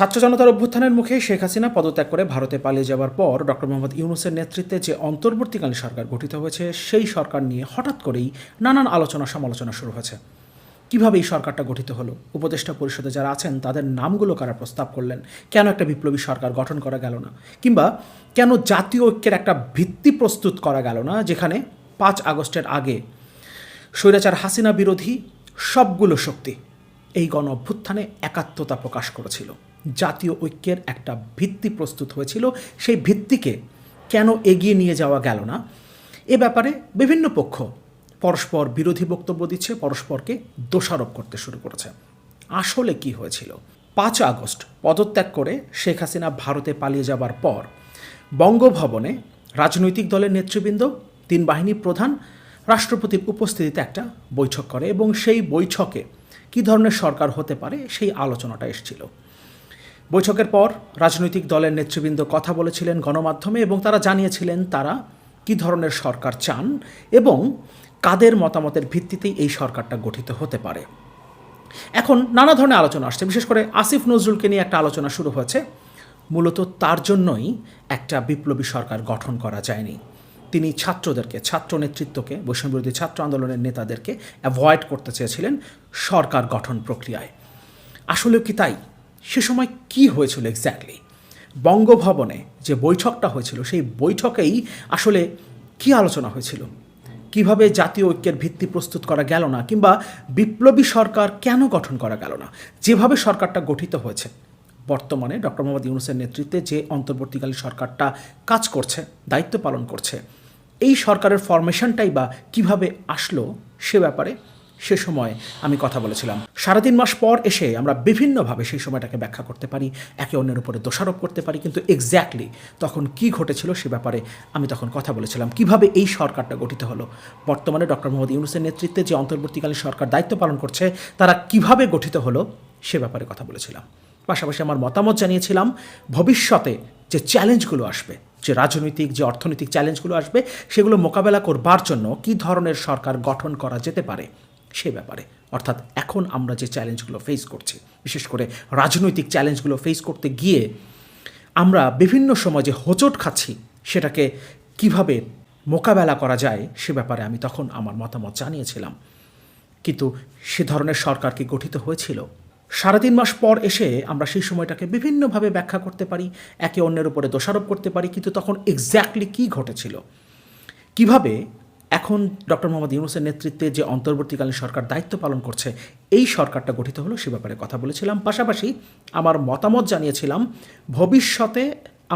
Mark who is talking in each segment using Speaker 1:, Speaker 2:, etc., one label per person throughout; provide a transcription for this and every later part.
Speaker 1: ছাত্র জনতার অভ্যুত্থানের মুখে শেখ হাসিনা পদত্যাগ করে ভারতে পালিয়ে যাওয়ার পর ডক্টর মোহাম্মদ ইউনুসের নেতৃত্বে যে অন্তর্বর্তীকালীন সরকার গঠিত হয়েছে, সেই সরকার নিয়ে হঠাৎ করেই নানান আলোচনা সমালোচনা শুরু হয়েছে। কীভাবে এই সরকারটা গঠিত হলো? উপদেষ্টা পরিষদে যারা আছেন, তাদের নামগুলো কারা প্রস্তাব করলেন? কেন একটা বিপ্লবী সরকার গঠন করা গেল না? কিংবা কেন জাতীয় ঐক্যের একটা ভিত্তি প্রস্তুত করা গেল না, যেখানে পাঁচ আগস্টের আগে স্বৈরাচার হাসিনা বিরোধী সবগুলো শক্তি এই গণ অভ্যুত্থানে একাত্মতা প্রকাশ করেছিল? জাতীয় ঐক্যের একটা ভিত্তি প্রস্তুত হয়েছিল। সেই ভিত্তিকে কেন এগিয়ে নিয়ে যাওয়া গেল না? এ ব্যাপারে বিভিন্ন পক্ষ পরস্পর বিরোধী বক্তব্য দিচ্ছে, পরস্পরকে দোষারোপ করতে শুরু করেছে। আসলে কি হয়েছিল? পাঁচ আগস্ট পদত্যাগ করে শেখ হাসিনা ভারতে পালিয়ে যাবার পর বঙ্গভবনে রাজনৈতিক দলের নেতৃবৃন্দ, তিন বাহিনী প্রধান, রাষ্ট্রপতির উপস্থিতিতে একটা বৈঠক করে এবং সেই বৈঠকে কী ধরনের সরকার হতে পারে সেই আলোচনাটা এসেছিল। বৈঠকের পর রাজনৈতিক দলের নেতৃবৃন্দ কথা বলেছিলেন গণমাধ্যমে এবং তারা জানিয়েছিলেন তারা কী ধরনের সরকার চান এবং কাদের মতামতের ভিত্তিতেই এই সরকারটা গঠিত হতে পারে। এখন নানা ধরনের আলোচনা আসছে। বিশেষ করে আসিফ নজরুলকে নিয়ে একটা আলোচনা শুরু হয়েছে। মূলত তার জন্যই একটা বিপ্লবী সরকার গঠন করা যায়নি। তিনি ছাত্রদেরকে, ছাত্র নেতৃত্বকে বৈষম্যবিরোধী ছাত্র আন্দোলনের নেতাদেরকে অ্যাভয়েড করতে চেয়েছিলেন সরকার গঠন প্রক্রিয়ায়। আসলেও কি তাই? সে সময় কি হয়েছিল এক্স্যাক্টলি বঙ্গভবনে যে বৈঠকটা হয়েছিল, সেই বৈঠকেই আসলে কি আলোচনা হয়েছিল? কীভাবে জাতীয় ঐক্যের ভিত্তি প্রস্তুত করা গেল না, কিংবা বিপ্লবী সরকার কেন গঠন করা গেল না? যেভাবে সরকারটা গঠিত হয়েছে, বর্তমানে ডক্টর মোহাম্মদ ইউনুসের নেতৃত্বে যে অন্তর্বর্তীকালীন সরকারটা কাজ করছে, দায়িত্ব পালন করছে, এই সরকারের ফরমেশনটাই বা কীভাবে আসলো সে ব্যাপারে সে সময় আমি কথা বলেছিলাম। সাড়ে তিন মাস পর এসে আমরা বিভিন্নভাবে সেই সময়টাকে ব্যাখ্যা করতে পারি, একে অন্যের উপরে দোষারোপ করতে পারি, কিন্তু এক্স্যাক্টলি তখন কি ঘটেছিল সে ব্যাপারে আমি তখন কথা বলেছিলাম। কীভাবে এই সরকারটা গঠিত হলো? বর্তমানে ডক্টর মোহাম্মদ ইউনুসের নেতৃত্বে যে অন্তর্বর্তীকালীন সরকার দায়িত্ব পালন করছে, তারা কীভাবে গঠিত হলো সে ব্যাপারে কথা বলেছিলাম। পাশাপাশি আমার মতামত জানিয়েছিলাম, ভবিষ্যতে যে চ্যালেঞ্জগুলো আসবে, যে রাজনৈতিক, যে অর্থনৈতিক চ্যালেঞ্জগুলো আসবে, সেগুলো মোকাবেলা করবার জন্য কী ধরনের সরকার গঠন করা যেতে পারে সে ব্যাপারে। অর্থাৎ এখন আমরা যে চ্যালেঞ্জগুলো ফেস করছি, বিশেষ করে রাজনৈতিক চ্যালেঞ্জগুলো ফেস করতে গিয়ে আমরা বিভিন্ন সময় যে হোঁচট খাচ্ছি, সেটাকে কীভাবে মোকাবেলা করা যায়, সে ব্যাপারে আমি তখন আমার মতামত জানিয়েছিলাম। কিন্তু সে ধরনের সরকার কি গঠিত হয়েছিল? সাড়ে তিন মাস পর এসে আমরা সেই সময়টাকে বিভিন্নভাবে ব্যাখ্যা করতে পারি, একে অন্যের উপরে দোষারোপ করতে পারি, কিন্তু তখন এক্স্যাক্টলি কী ঘটেছিল? কীভাবে এখন ডক্টর মোহাম্মদ ইউনুসের নেতৃত্বে যে অন্তর্বর্তীকালীন সরকার দায়িত্ব পালন করছে, এই সরকারটা গঠিত হলো সে ব্যাপারে কথা বলেছিলাম। পাশাপাশি আমার মতামত জানিয়েছিলাম, ভবিষ্যতে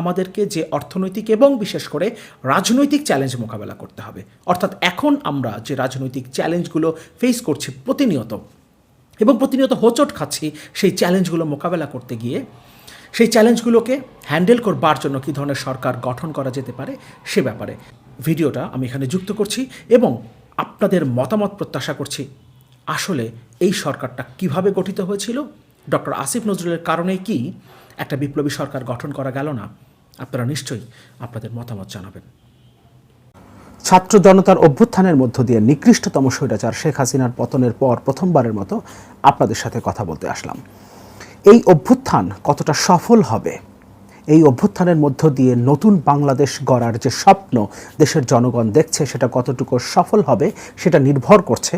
Speaker 1: আমাদেরকে যে অর্থনৈতিক এবং বিশেষ করে রাজনৈতিক চ্যালেঞ্জ মোকাবেলা করতে হবে। অর্থাৎ এখন আমরা যে রাজনৈতিক চ্যালেঞ্জগুলো ফেস করছি প্রতিনিয়ত এবং প্রতিনিয়ত হোচট খাচ্ছি, সেই চ্যালেঞ্জগুলো মোকাবেলা করতে গিয়ে, সেই চ্যালেঞ্জগুলোকে হ্যান্ডেল করবার জন্য কী ধরনের সরকার গঠন করা যেতে পারে সে ব্যাপারে। ভিডিওটা আমি এখানে যুক্ত করছি এবং আপনাদের মতামত প্রত্যাশা করছি। আসলে এই সরকারটা কীভাবে গঠিত হয়েছিল? ডক্টর আসিফ নজরুলের কারণে কি একটা বিপ্লবী সরকার গঠন করা গেল না? আপনারা নিশ্চয়ই আপনাদের মতামত জানাবেন। ছাত্র জনতার অভ্যুত্থানের মধ্য দিয়ে নিকৃষ্টতম স্বৈরাচার শেখ হাসিনার পতনের পর প্রথমবারের মতো আপনাদের সাথে কথা বলতে আসলাম। এই অভ্যুত্থান কতটা সফল হবে এই অভ্যুত্থানের মধ্য দিয়ে নতুন বাংলাদেশ গড়ার যে স্বপ্ন দেশের জনগণ দেখছে, সেটা কতটুকু সফল হবে, সেটা নির্ভর করছে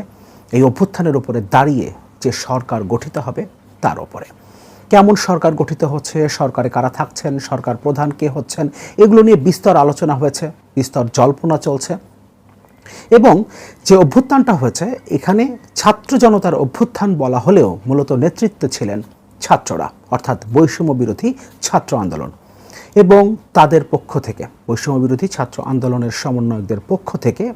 Speaker 1: এই অভ্যুত্থানের উপরে দাঁড়িয়ে যে সরকার গঠিত হবে, তার উপরে। কেমন সরকার গঠিত হচ্ছে, সরকারে কারা থাকছেন, সরকার প্রধান কে হচ্ছেন, এগুলো নিয়ে বিস্তর আলোচনা হয়েছে, বিস্তর জল্পনা চলছে। এবং যে অভ্যুত্থানটা হয়েছে, এখানে ছাত্র জনতার অভ্যুত্থান বলা হলেও মূলত নেতৃত্বে ছিলেন ছাত্ররা, অর্থাৎ বৈষম্য বিরোধী ছাত্র আন্দোলন। এবং তাদের পক্ষ থেকে বৈষম্য বিরোধী ছাত্র আন্দোলনের সমন্বয়কদের পক্ষ থেকে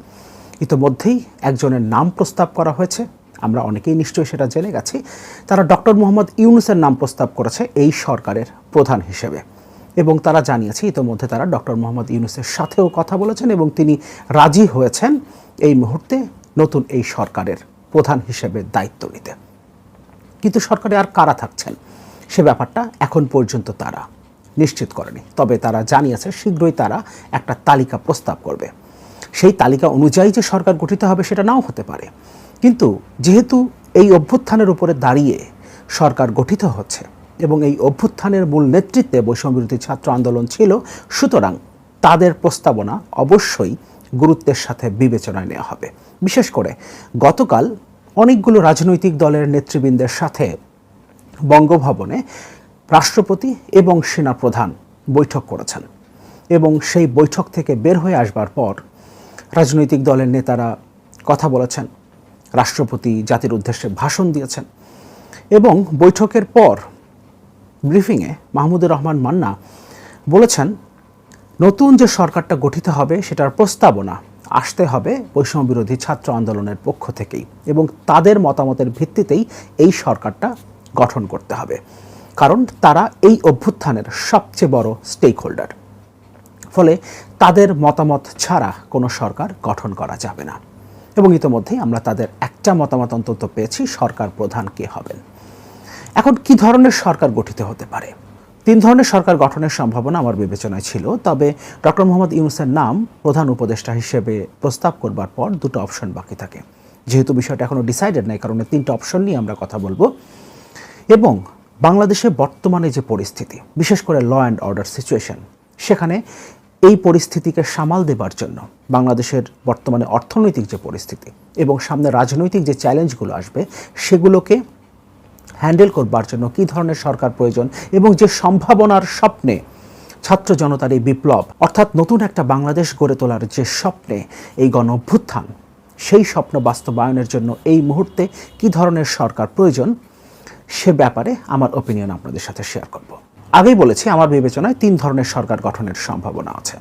Speaker 1: ইতোমধ্যেই একজনের নাম প্রস্তাব করা হয়েছে। আমরা অনেকেই নিশ্চয়ই সেটা জেনে গেছি। তারা ডক্টর মোহাম্মদ ইউনুসের নাম প্রস্তাব করেছে এই সরকারের প্রধান হিসেবে। এবং তারা জানিয়েছে, ইতোমধ্যে তারা ডক্টর মোহাম্মদ ইউনুসের সাথেও কথা বলেছেন এবং তিনি রাজি হয়েছেন এই মুহূর্তে নতুন এই সরকারের প্রধান হিসেবে দায়িত্ব নিতে। কিন্তু সরকারে আর কারা থাকছেন? সে ব্যাপারটা এখন পর্যন্ত তারা নিশ্চিত করেনি। তবে তারা জানিয়েছে শীঘ্রই তারা একটা তালিকা প্রস্তাব করবে। সেই তালিকা অনুযায়ী যে সরকার গঠিত হবে সেটা নাও হতে পারে। কিন্তু যেহেতু এই অভ্যুত্থানের উপরে দাঁড়িয়ে সরকার গঠিত হচ্ছে
Speaker 2: এবং এই অভ্যুত্থানের মূল নেতৃত্বে বৈষম্যবিরোধী ছাত্র আন্দোলন ছিল, সুতরাং তাদের প্রস্তাবনা অবশ্যই গুরুত্বের সাথে বিবেচনায় নেওয়া হবে। বিশেষ করে গতকাল অনেকগুলো রাজনৈতিক দলের নেতৃবৃন্দের সাথে বঙ্গভবনে রাষ্ট্রপতি এবং সেনাপ্রধান বৈঠক করেছেন এবং সেই বৈঠক থেকে বের হয়ে আসবার পর রাজনৈতিক দলের নেতারা কথা বলেছেন, রাষ্ট্রপতি জাতির উদ্দেশ্যে ভাষণ দিয়েছেন এবং বৈঠকের পর ব্রিফিংয়ে মাহমুদুর রহমান মান্না বলেছেন, নতুন যে সরকারটা গঠিত হবে সেটার প্রস্তাবনা আসতে হবে বৈষম্য বিরোধী ছাত্র আন্দোলনের পক্ষ থেকেই এবং তাদের মতামতের ভিত্তিতেই এই সরকারটা গঠন করতে হবে। কারণ তারা এই অভ্যুত্থানের সবচেয়ে বড় স্টেক হোল্ডার ফলে তাদের মতামত ছাড়া কোনো সরকার গঠন করা যাবে না। এবং ইতোমধ্যেই আমরা তাদের একটা মতামত অন্তত পেয়েছি, সরকার প্রধান কে হবেন। এখন কি ধরনের সরকার গঠিত হতে পারে? তিন ধরনের সরকার গঠনের সম্ভাবনা আমার বিবেচনায় ছিল, তবে ডক্টর মোহাম্মদ ইউনুসের নাম প্রধান উপদেষ্টা হিসেবে প্রস্তাব করবার পর দুটো অপশন বাকি থাকে। যেহেতু বিষয়টা এখনও ডিসাইডেড নাই, কারণে তিনটা অপশন নিয়ে আমরা কথা বলব। এবং বাংলাদেশে বর্তমানে যে পরিস্থিতি, বিশেষ করে ল অ্যান্ড অর্ডার সিচুয়েশন সেখানে এই পরিস্থিতিকে সামাল দেবার জন্য বাংলাদেশের বর্তমানে অর্থনৈতিক যে পরিস্থিতি এবং সামনে রাজনৈতিক যে চ্যালেঞ্জগুলো আসবে, সেগুলোকে হ্যান্ডেল করবার জন্য কী ধরনের সরকার প্রয়োজন এবং যে সম্ভাবনার স্বপ্নে ছাত্র জনতার এই বিপ্লব, অর্থাৎ নতুন একটা বাংলাদেশ গড়ে তোলার যে স্বপ্নে এই গণ অভ্যুত্থান, সেই স্বপ্ন বাস্তবায়নের জন্য এই মুহূর্তে কী ধরনের সরকার প্রয়োজন সে ব্যাপারে আমার ওপিনিয়ন আপনাদের সাথে শেয়ার করব। আগেই বলেছি, আমার বিবেচনায় তিন ধরনের সরকার গঠনের সম্ভাবনা আছে।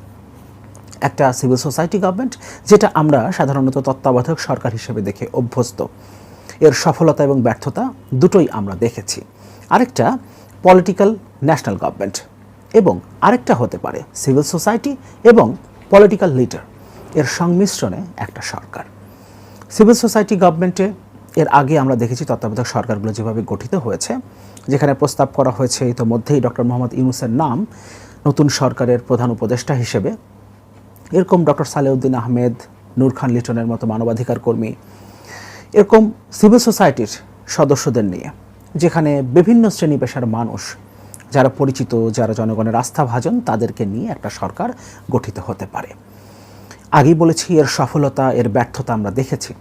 Speaker 2: একটা সিভিল সোসাইটি গভর্নমেন্ট যেটা আমরা সাধারণত তত্ত্বাবধায়ক সরকার হিসেবে দেখে অভ্যস্ত। এর সফলতা এবং ব্যর্থতা দুটোই আমরা দেখেছি। আরেকটা পলিটিক্যাল ন্যাশনাল গভর্নমেন্ট এবং আরেকটা হতে পারে সিভিল সোসাইটি এবং পলিটিক্যাল লিডার এর সংমিশ্রণে একটা সরকার। সিভিল সোসাইটি গভর্নমেন্টে এর আগে আমরা দেখেছি তত্ত্বাবধায়ক সরকারগুলো যেভাবে গঠিত হয়েছে, যেখানে প্রস্তাব করা হয়েছে ইতোমধ্যেই ডক্টর মোহাম্মদ ইউনুসের নাম নতুন সরকারের প্রধান উপদেষ্টা হিসেবে। এরকম ডক্টর সালেউদ্দিন আহমেদ, নূর খান লিটনের মতো মানবাধিকার কর্মী। এরকম সিভিল সোসাইটির সদস্যদের নিয়ে, যেখানে বিভিন্ন শ্রেণি পেশার মানুষ, যারা পরিচিত, যারা জনগণের আস্থাভাজন তাদেরকে নিয়ে একটা সরকার গঠিত হতে পারে। আগেই বলেছি, এর সফলতা, এর ব্যর্থতা আমরা দেখেছি।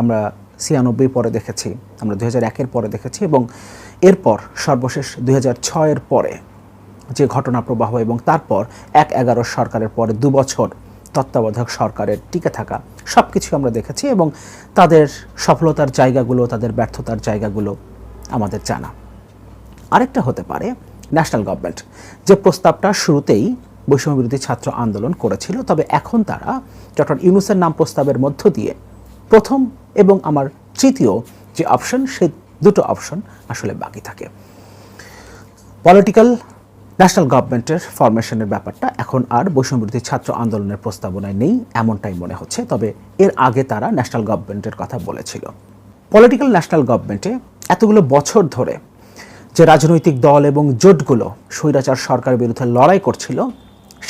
Speaker 2: আমরা ছিয়ানব্বই পরে দেখেছি, আমরা দুই একের পরে দেখেছি এবং এরপর সর্বশেষ দুই ছয়ের পরে যে ঘটনা প্রবাহ এবং তারপর এক এগারো সরকারের পরে দু বছর তত্ত্বাবধায়ক সরকারের টিকে থাকা সব কিছু আমরা দেখেছি এবং তাদের সফলতার জায়গাগুলো, তাদের ব্যর্থতার জায়গাগুলো আমাদের জানা। আরেকটা হতে পারে ন্যাশনাল গভর্নমেন্ট। যে প্রস্তাবটা শুরুতেই বৈষম্য বিরোধী ছাত্র আন্দোলন করেছিল, তবে এখন তারা ডক্টর ইউনুসের নাম প্রস্তাবের মধ্য দিয়ে প্রথম এবং আমার তৃতীয় যে অপশন সেই দুটো অপশন আসলে বাকি থাকে। পলিটিক্যাল ন্যাশনাল গভর্নমেন্টের ফরমেশনের ব্যাপারটা এখন আর বৈষম্যবিরোধী ছাত্র আন্দোলনের প্রস্তাবনায় নেই, এমনটাই মনে হচ্ছে। তবে এর আগে তারা ন্যাশনাল গভর্নমেন্টের কথা বলেছিল। পলিটিক্যাল ন্যাশনাল গভর্নমেন্টে এতগুলো বছর ধরে যে রাজনৈতিক দল এবং জোটগুলো স্বৈরাচার সরকারের বিরুদ্ধে লড়াই করছিল,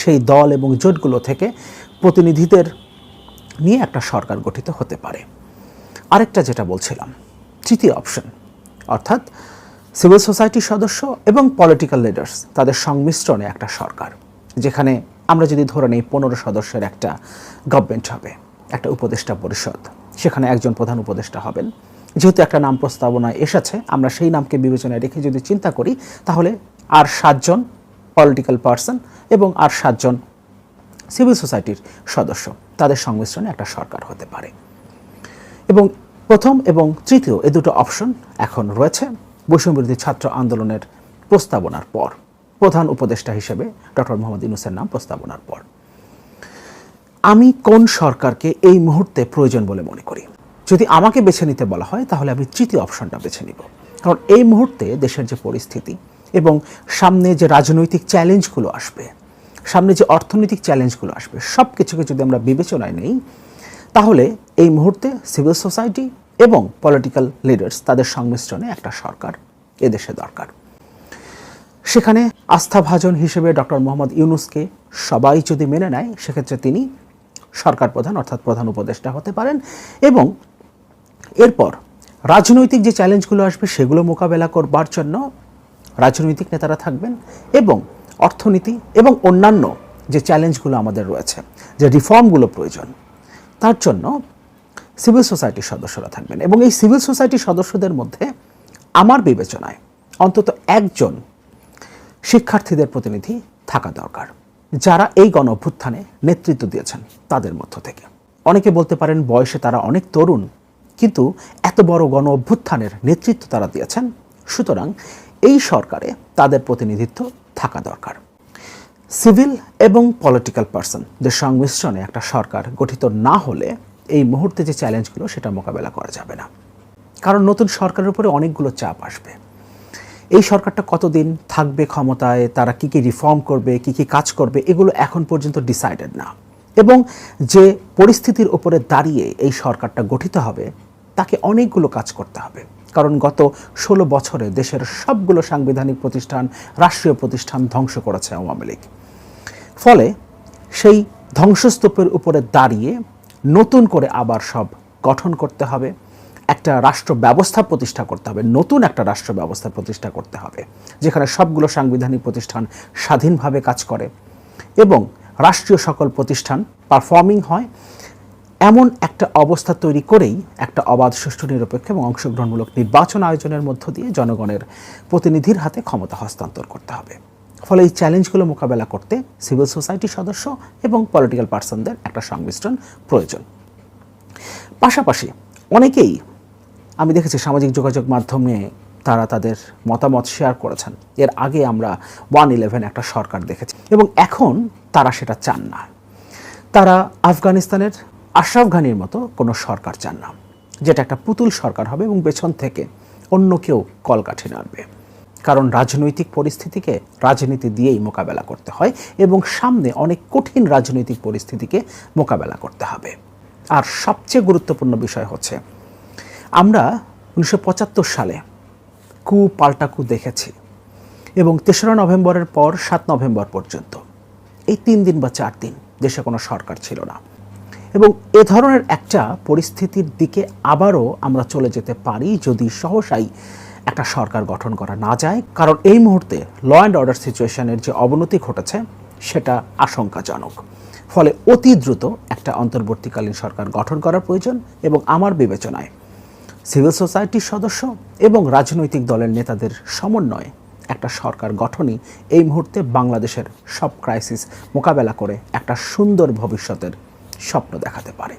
Speaker 2: সেই দল এবং জোটগুলো থেকে প্রতিনিধিদের নিয়ে একটা সরকার গঠিত হতে পারে। আরেকটা যেটা বলছিলাম, তৃতীয় অপশন অর্থাৎ সিভিল সোসাইটির সদস্য এবং পলিটিক্যাল লিডার্স তাদের সংমিশ্রণে একটা সরকার, যেখানে আমরা যদি ধরে নিই পনেরো সদস্যের একটা গভর্নমেন্ট হবে, একটা উপদেষ্টা পরিষদ, সেখানে একজন প্রধান উপদেষ্টা হবেন। যেহেতু একটা নাম প্রস্তাবনায় এসেছে, আমরা সেই নামকে বিবেচনায় রেখে যদি চিন্তা করি, তাহলে আর সাতজন পলিটিক্যাল পার্সন এবং আর সাতজন সিভিল সোসাইটির সদস্য, তাদের সংমিশ্রণে একটা সরকার হতে পারে। এবং প্রথম এবং তৃতীয় এ দুটো অপশন এখন রয়েছে। বৈষম্যবিরোধী ছাত্র আন্দোলনের প্রস্তাবনার পর। প্রধান উপদেষ্টা হিসেবে ডক্টর মোহাম্মদ ইউনুসের নাম প্রস্তাবনার পর। আমি কোন সরকারকে এই মুহূর্তে প্রয়োজন বলে মনে করি? যদি আমাকে বেছে নিতে বলা হয়, তাহলে আমি তৃতীয় অপশনটা বেছে নিব। কারণ এই মুহূর্তে দেশের যে পরিস্থিতি এবং সামনে যে রাজনৈতিক চ্যালেঞ্জগুলো আসবে, সামনে যে অর্থনৈতিক চ্যালেঞ্জগুলো আসবে সব কিছুকে যদি আমরা বিবেচনায় নেই তাহলে এই মুহূর্তে সিভিল সোসাইটি এবং পলিটিক্যাল লিডার্স তাদের সংমিশ্রণে একটা সরকার এদেশে দরকার। সেখানে আস্থাভাজন হিসেবে ডক্টর মোহাম্মদ ইউনুসকে সবাই যদি মেনে নেয়, সেক্ষেত্রে তিনি সরকার প্রধান অর্থাৎ প্রধান উপদেষ্টা হতে পারেন এবং এরপর রাজনৈতিক যে চ্যালেঞ্জগুলো আসবে, সেগুলো মোকাবেলা করবার জন্য রাজনৈতিক নেতারা থাকবেন এবং অর্থনীতি এবং অন্যান্য যে চ্যালেঞ্জগুলো আমাদের রয়েছে, যে রিফর্মগুলো প্রয়োজন তার জন্য সিভিল সোসাইটির সদস্যরা থাকবেন। এবং এই সিভিল সোসাইটির সদস্যদের মধ্যে আমার বিবেচনায় অন্তত একজন শিক্ষার্থীদের প্রতিনিধি থাকা দরকার, যারা এই গণ অভ্যুত্থানে নেতৃত্ব দিয়েছেন তাদের মধ্য থেকে। অনেকে বলতে পারেন বয়সে তারা অনেক তরুণ, কিন্তু এত বড় গণ অভ্যুত্থানের নেতৃত্ব তারা দিয়েছেন। সুতরাং এই সরকারে তাদের প্রতিনিধিত্ব থাকা দরকার। সিভিল এবং পলিটিক্যাল পার্সনদের সংমিশ্রণে একটা সরকার গঠিত না হলে এই মুহূর্তে যে চ্যালেঞ্জগুলো সেটা মোকাবেলা করা যাবে না। কারণ নতুন সরকারের উপরে অনেকগুলো চাপ আসবে। এই সরকারটা কতদিন থাকবে ক্ষমতায়, তারা কি কি রিফর্ম করবে, কি কি কাজ করবে, এগুলো এখন পর্যন্ত ডিসাইডেড না। এবং যে পরিস্থিতির উপরে দাঁড়িয়ে এই সরকারটা গঠিত হবে, তাকে অনেকগুলো কাজ করতে হবে। কারণ গত ষোলো বছরে দেশের সবগুলো সাংবিধানিক প্রতিষ্ঠান, রাষ্ট্রীয় প্রতিষ্ঠান ধ্বংস করেছে আওয়ামী লীগ। ফলে সেই ধ্বংসস্তূপের উপরে দাঁড়িয়ে নতুন করে আবার সব গঠন করতে হবে, একটা রাষ্ট্র ব্যবস্থা প্রতিষ্ঠা করতে হবে, নতুন একটা রাষ্ট্র ব্যবস্থা প্রতিষ্ঠা করতে হবে, যেখানে সবগুলো সাংবিধানিক প্রতিষ্ঠান স্বাধীনভাবে কাজ করে এবং রাষ্ট্রীয় সকল প্রতিষ্ঠান পারফর্মিং হয়। এমন একটা অবস্থা তৈরি করেই একটা অবাধ, সুষ্ঠু, নিরপেক্ষ এবং অংশগ্রহণমূলক নির্বাচন আয়োজনের মধ্য দিয়ে জনগণের প্রতিনিধির হাতে ক্ষমতা হস্তান্তর করতে হবে। ফলে এই চ্যালেঞ্জগুলো মোকাবেলা করতে সিভিল সোসাইটির সদস্য এবং পলিটিক্যাল পার্সনদের একটা সংমিশ্রণ প্রয়োজন। পাশাপাশি অনেকেই, আমি দেখেছি সামাজিক যোগাযোগ মাধ্যমে তারা তাদের মতামত শেয়ার করেছেন। এর আগে আমরা ওয়ান ইলেভেন একটা সরকার দেখেছি এবং এখন তারা সেটা চান না। তারা আফগানিস্তানের আশরাফ ঘানির মতো কোনো সরকার চান না, যেটা একটা পুতুল সরকার হবে এবং পেছন থেকে অন্য কেউ কলকাঠি নাড়বে কারণ রাজনৈতিক পরিস্থিতিকে রাজনীতি দিয়েই মোকাবেলা করতে হয় এবং সামনে অনেক কঠিন রাজনৈতিক পরিস্থিতিকে মোকাবেলা করতে হবে। আর সবচেয়ে গুরুত্বপূর্ণ বিষয় হচ্ছে, আমরা উনিশশো পঁচাত্তর সালে কু পাল্টা কু দেখেছি এবং তেসরা নভেম্বরের পর সাত নভেম্বর পর্যন্ত। এই তিন দিন বা চার দিন দেশে কোনো সরকার ছিল না। এবং এ ধরনের একটা পরিস্থিতির দিকে আবারও আমরা চলে যেতে পারি যদি সহসাই একটা সরকার গঠন করা না যায়। কারণ এই মুহূর্তে ল অ্যান্ড অর্ডার সিচুয়েশনের যে অবনতি ঘটেছে, সেটা আশঙ্কাজনক। ফলে অতি দ্রুত একটা অন্তর্বর্তীকালীন সরকার গঠন করার প্রয়োজন এবং আমার বিবেচনায় সিভিল সোসাইটির সদস্য এবং রাজনৈতিক দলের নেতাদের সমন্বয়ে একটা সরকার গঠনই এই মুহূর্তে বাংলাদেশের সব ক্রাইসিস মোকাবেলা করে একটা সুন্দর ভবিষ্যতের স্বপ্ন দেখাতে পারে।